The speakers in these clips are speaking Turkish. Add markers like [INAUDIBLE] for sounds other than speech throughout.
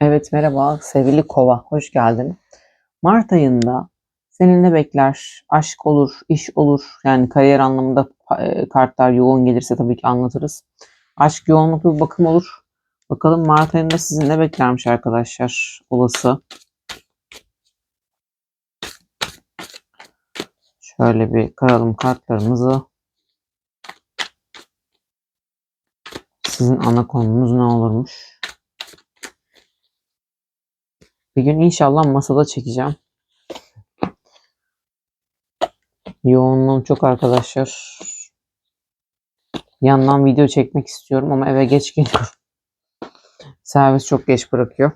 Evet merhaba sevgili kova hoş geldin. Mart ayında seni ne bekler? Aşk olur, iş olur. Yani kariyer anlamında e, kartlar yoğun gelirse tabii ki anlatırız. Aşk yoğunluklu bir bakım olur. Bakalım Mart ayında sizi ne beklermiş arkadaşlar olası. Şöyle bir karalım kartlarımızı. Sizin ana konunuz ne olurmuş? Bir gün inşallah masada çekeceğim. Yoğunluğum çok arkadaşlar. Yandan video çekmek istiyorum ama eve geç geliyorum. Servis çok geç bırakıyor.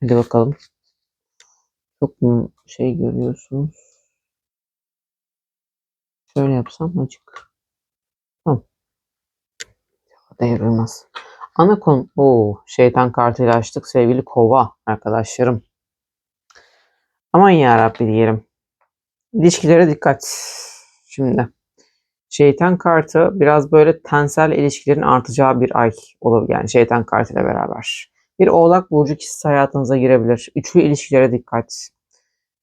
Hadi bakalım. Çok mu şey görüyorsunuz? Şöyle yapsam açık. Tamam. Devrilmez. Ana konu. Oo, şeytan kartıyla açtık sevgili kova arkadaşlarım. Aman ya Rabbi diyelim. İlişkilere dikkat. Şimdi. Şeytan kartı biraz böyle tensel ilişkilerin artacağı bir ay olabilir. Yani şeytan kartıyla beraber. Bir oğlak burcu kişisi hayatınıza girebilir. Üçlü ilişkilere dikkat.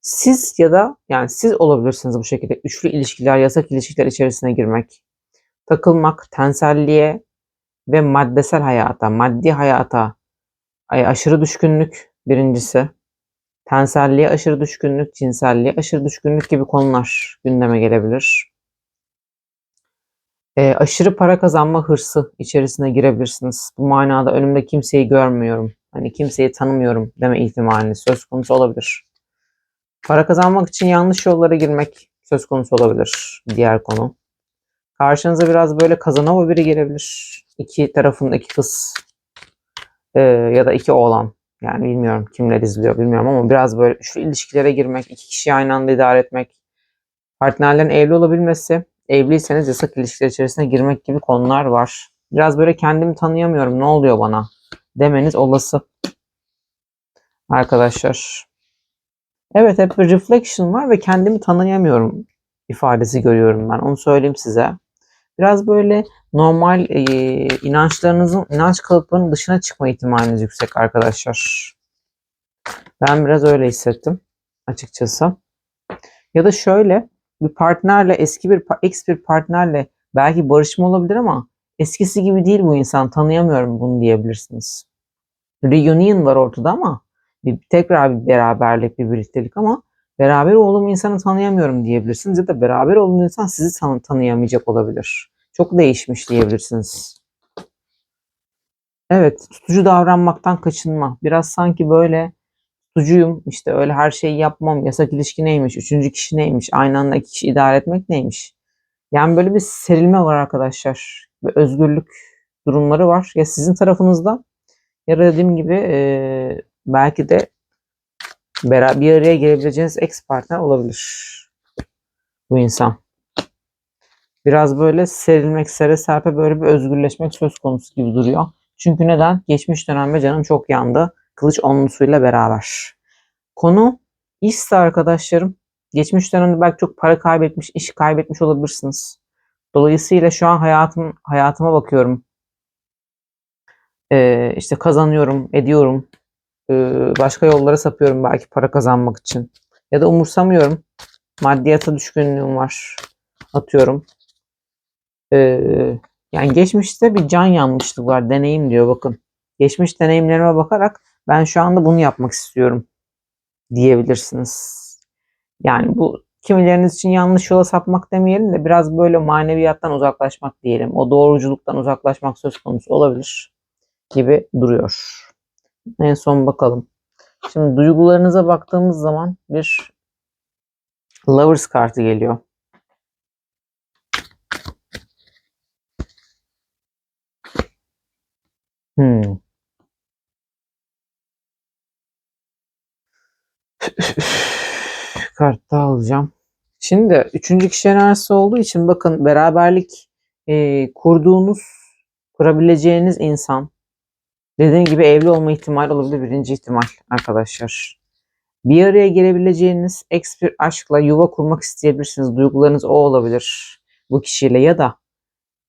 Siz ya da yani siz olabilirsiniz bu şekilde üçlü ilişkiler, yasak ilişkiler içerisine girmek. Takılmak, tenselliğe ve maddesel hayata, maddi hayata ay, aşırı düşkünlük birincisi. Tenselliğe aşırı düşkünlük, cinselliğe aşırı düşkünlük gibi konular gündeme gelebilir. E, aşırı para kazanma hırsı içerisine girebilirsiniz. Bu manada önümde kimseyi görmüyorum. Hani kimseyi tanımıyorum deme ihtimaliniz söz konusu olabilir. Para kazanmak için yanlış yollara girmek söz konusu olabilir. Diğer konu. Karşınıza biraz böyle kazanova biri gelebilir. İki tarafın iki kız e, ya da iki oğlan. Yani bilmiyorum kimler izliyor bilmiyorum ama biraz böyle şu ilişkilere girmek, iki kişi aynı anda idare etmek, partnerlerin evli olabilmesi, evliyseniz yasak ilişkiler içerisine girmek gibi konular var. Biraz böyle kendimi tanıyamıyorum ne oluyor bana demeniz olası. Arkadaşlar. Evet hep bir reflection var ve kendimi tanıyamıyorum ifadesi görüyorum ben. Onu söyleyeyim size. Biraz böyle normal e, inançlarınızın, inanç kalıplarının dışına çıkma ihtimaliniz yüksek arkadaşlar. Ben biraz öyle hissettim açıkçası. Ya da şöyle bir partnerle eski bir ex bir partnerle belki barışma olabilir ama eskisi gibi değil bu insan tanıyamıyorum bunu diyebilirsiniz. Reunion var ortada ama bir, tekrar bir beraberlik, bir birliktelik ama beraber olduğum insanı tanıyamıyorum diyebilirsiniz ya da beraber olduğum insan sizi tanı tanıyamayacak olabilir. Çok değişmiş diyebilirsiniz. Evet, tutucu davranmaktan kaçınma. Biraz sanki böyle tutucuyum, işte öyle her şeyi yapmam, yasak ilişki neymiş, üçüncü kişi neymiş, aynı anda iki kişi idare etmek neymiş. Yani böyle bir serilme var arkadaşlar. Ve özgürlük durumları var. Ya sizin tarafınızda ya dediğim gibi e, belki de beraber bir araya gelebileceğiniz ex partner olabilir bu insan. Biraz böyle serilmek, sere serpe böyle bir özgürleşmek söz konusu gibi duruyor. Çünkü neden? Geçmiş dönemde canım çok yandı. Kılıç onlusuyla beraber. Konu işse arkadaşlarım. Geçmiş dönemde belki çok para kaybetmiş, iş kaybetmiş olabilirsiniz. Dolayısıyla şu an hayatım hayatıma bakıyorum. Ee, işte kazanıyorum, ediyorum. Ee, başka yollara sapıyorum belki para kazanmak için. Ya da umursamıyorum. Maddiyata düşkünlüğüm var. Atıyorum. Ee, yani geçmişte bir can yanmışlık var. Deneyim diyor bakın. Geçmiş deneyimlerime bakarak ben şu anda bunu yapmak istiyorum diyebilirsiniz. Yani bu kimileriniz için yanlış yola sapmak demeyelim de biraz böyle maneviyattan uzaklaşmak diyelim. O doğruculuktan uzaklaşmak söz konusu olabilir gibi duruyor. En son bakalım. Şimdi duygularınıza baktığımız zaman bir Lovers kartı geliyor. Hmm. [LAUGHS] Kart alacağım. Şimdi üçüncü kişi enerjisi olduğu için bakın beraberlik e, kurduğunuz, kurabileceğiniz insan dediğim gibi evli olma ihtimali olabilir birinci ihtimal arkadaşlar. Bir araya gelebileceğiniz eks bir aşkla yuva kurmak isteyebilirsiniz. Duygularınız o olabilir bu kişiyle ya da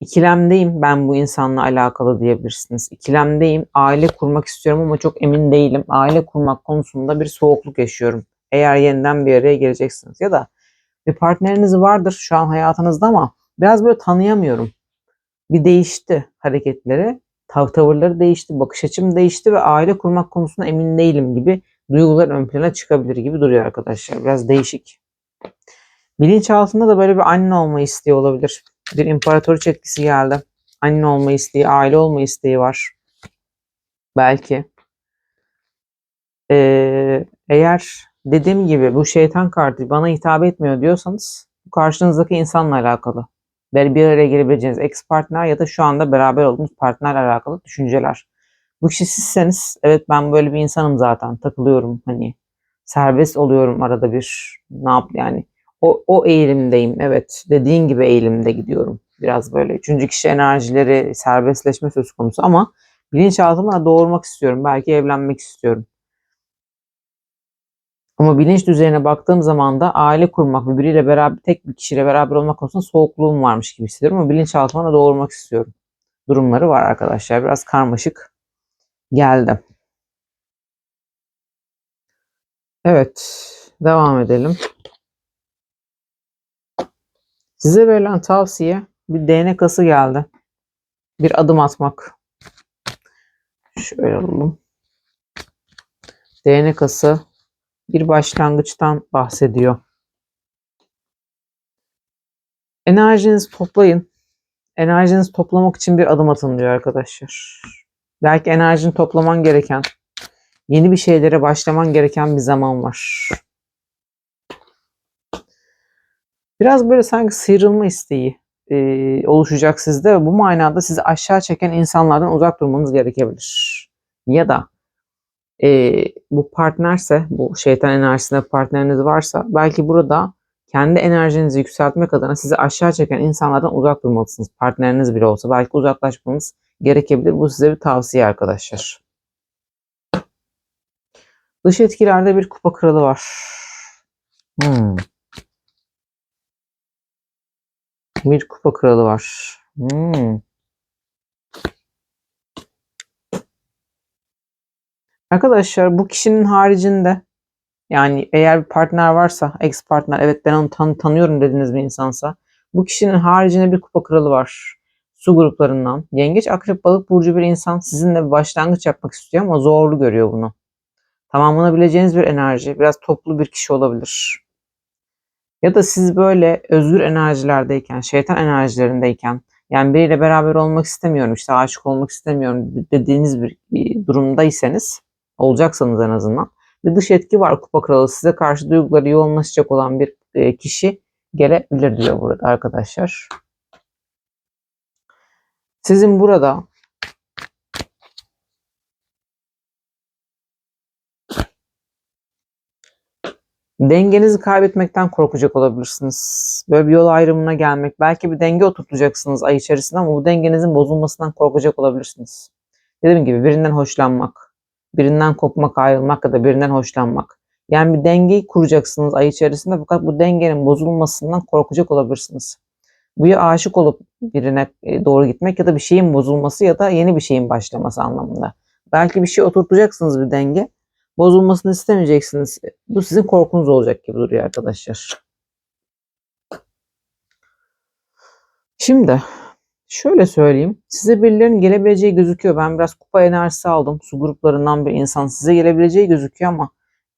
ikilemdeyim ben bu insanla alakalı diyebilirsiniz. İkilemdeyim aile kurmak istiyorum ama çok emin değilim. Aile kurmak konusunda bir soğukluk yaşıyorum. Eğer yeniden bir araya geleceksiniz ya da bir partneriniz vardır şu an hayatınızda ama biraz böyle tanıyamıyorum. Bir değişti hareketleri, tav tavırları değişti, bakış açım değişti ve aile kurmak konusunda emin değilim gibi duygular ön plana çıkabilir gibi duruyor arkadaşlar. Biraz değişik. Bilinçaltında da böyle bir anne olma isteği olabilir. Bir imparatoriç etkisi geldi. Anne olma isteği, aile olma isteği var. Belki. Ee, eğer dediğim gibi bu şeytan kartı bana hitap etmiyor diyorsanız bu karşınızdaki insanla alakalı. Böyle bir araya gelebileceğiniz ex partner ya da şu anda beraber olduğunuz partnerle alakalı düşünceler. Bu kişi sizseniz evet ben böyle bir insanım zaten takılıyorum hani serbest oluyorum arada bir ne yap yani o, o eğilimdeyim evet dediğin gibi eğilimde gidiyorum biraz böyle üçüncü kişi enerjileri serbestleşme söz konusu ama bilinçaltıma doğurmak istiyorum belki evlenmek istiyorum ama bilinç düzeyine baktığım zaman da aile kurmak ve biriyle beraber tek bir kişiyle beraber olmak konusunda soğukluğum varmış gibi hissediyorum ama bilinçaltıma da doğurmak istiyorum durumları var arkadaşlar biraz karmaşık geldi. Evet, devam edelim. Size verilen tavsiye bir değnek ası geldi. Bir adım atmak. Şöyle alalım. Değnek ası bir başlangıçtan bahsediyor. Enerjinizi toplayın. Enerjinizi toplamak için bir adım atın diyor arkadaşlar. Belki enerjini toplaman gereken, yeni bir şeylere başlaman gereken bir zaman var. Biraz böyle sanki sıyrılma isteği e, oluşacak sizde bu manada sizi aşağı çeken insanlardan uzak durmanız gerekebilir. Ya da e, bu partnerse, bu şeytan enerjisinde partneriniz varsa belki burada kendi enerjinizi yükseltmek adına sizi aşağı çeken insanlardan uzak durmalısınız. Partneriniz bile olsa belki uzaklaşmanız gerekebilir. Bu size bir tavsiye arkadaşlar. Dış etkilerde bir kupa kralı var. Hmm. Bir kupa kralı var. Hmm. Arkadaşlar bu kişinin haricinde yani eğer bir partner varsa, ex partner, evet ben onu tan tanıyorum dediğiniz bir insansa bu kişinin haricinde bir kupa kralı var. Su gruplarından. Yengeç, akrep, balık burcu bir insan sizinle bir başlangıç yapmak istiyor ama zorlu görüyor bunu. Tamamlanabileceğiniz bir enerji, biraz toplu bir kişi olabilir. Ya da siz böyle özgür enerjilerdeyken, şeytan enerjilerindeyken yani biriyle beraber olmak istemiyorum, işte aşık olmak istemiyorum dediğiniz bir durumdaysanız, olacaksanız en azından bir dış etki var kupa kralı. Size karşı duyguları yoğunlaşacak olan bir e, kişi gelebilir diyor burada arkadaşlar. Sizin burada dengenizi kaybetmekten korkacak olabilirsiniz. Böyle bir yol ayrımına gelmek. Belki bir denge oturtacaksınız ay içerisinde ama bu dengenizin bozulmasından korkacak olabilirsiniz. Dediğim gibi birinden hoşlanmak, birinden kopmak, ayrılmak ya da birinden hoşlanmak. Yani bir dengeyi kuracaksınız ay içerisinde fakat bu dengenin bozulmasından korkacak olabilirsiniz. Bu ya aşık olup birine e, doğru gitmek ya da bir şeyin bozulması ya da yeni bir şeyin başlaması anlamında. Belki bir şey oturtacaksınız bir denge. Bozulmasını istemeyeceksiniz. Bu sizin korkunuz olacak gibi duruyor arkadaşlar. Şimdi şöyle söyleyeyim. Size birilerinin gelebileceği gözüküyor. Ben biraz kupa enerjisi aldım. Su gruplarından bir insan size gelebileceği gözüküyor ama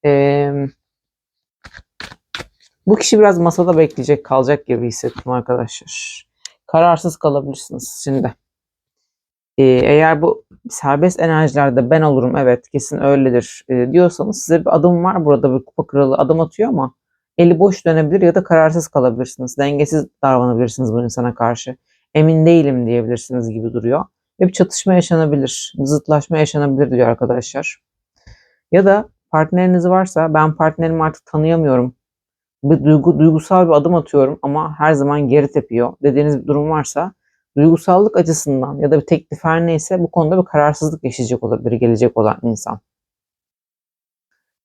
ee, bu kişi biraz masada bekleyecek, kalacak gibi hissettim arkadaşlar. Kararsız kalabilirsiniz şimdi. Ee, eğer bu serbest enerjilerde ben olurum evet kesin öyledir e, diyorsanız size bir adım var burada bir kupa kralı adım atıyor ama eli boş dönebilir ya da kararsız kalabilirsiniz. Dengesiz davranabilirsiniz bu insana karşı. Emin değilim diyebilirsiniz gibi duruyor. Ve bir çatışma yaşanabilir, zıtlaşma yaşanabilir diyor arkadaşlar. Ya da partneriniz varsa ben partnerimi artık tanıyamıyorum bir duygu, duygusal bir adım atıyorum ama her zaman geri tepiyor dediğiniz bir durum varsa duygusallık açısından ya da bir teklif her neyse bu konuda bir kararsızlık yaşayacak olabilir gelecek olan insan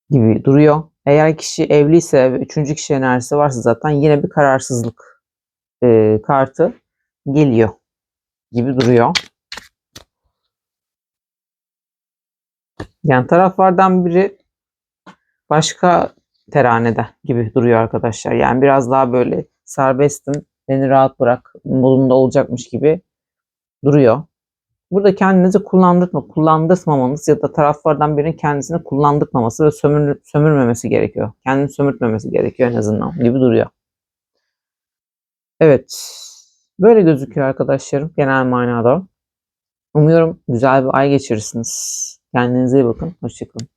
gibi duruyor. Eğer kişi evliyse ve üçüncü kişi enerjisi varsa zaten yine bir kararsızlık e, kartı geliyor gibi duruyor. Yani taraflardan biri başka teranede gibi duruyor arkadaşlar. Yani biraz daha böyle serbestim, beni rahat bırak modunda olacakmış gibi duruyor. Burada kendinizi kullandırma, kullandırmamanız ya da taraflardan birinin kendisini kullandırmaması ve sömür, sömürmemesi gerekiyor. Kendini sömürtmemesi gerekiyor en azından gibi duruyor. Evet. Böyle gözüküyor arkadaşlarım genel manada. Umuyorum güzel bir ay geçirirsiniz. Kendinize iyi bakın. Hoşçakalın.